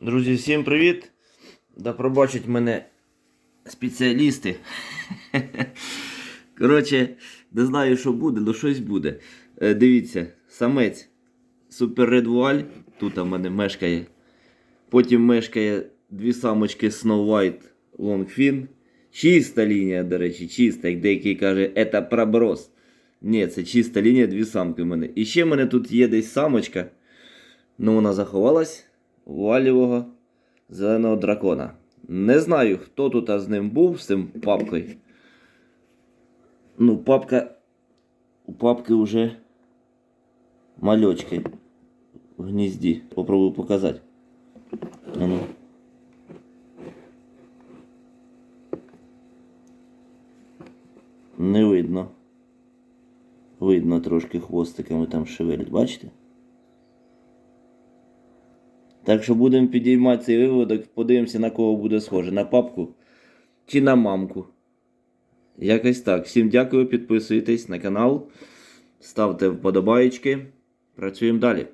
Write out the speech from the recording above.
Друзі, всім привіт! Да пробачать мене спеціалісти. Коротше, не знаю, що буде, але щось буде. Е, дивіться, самець Red Voile, тут у мене мешкає. Потім мешкає дві самочки Snow White Longfin. Чиста лінія, до речі, чиста, як деякий каже, це проброс. Ні, це чиста лінія, дві самки в мене. І ще в мене тут є десь самочка. Ну, вона заховалась валівого зеленого дракона. Не знаю, хто тут з ним був, з цим папкою. Ну, папка. У папки вже мальочки в гнізді. Попробую показати. А ну. Не видно. Видно трошки хвостиками там шевелять, бачите? Так що будемо підіймати цей виводок, подивимося, на кого буде схоже, на папку чи на мамку. Якось так. Всім дякую, підписуйтесь на канал, ставте вподобаєчки. Працюємо далі.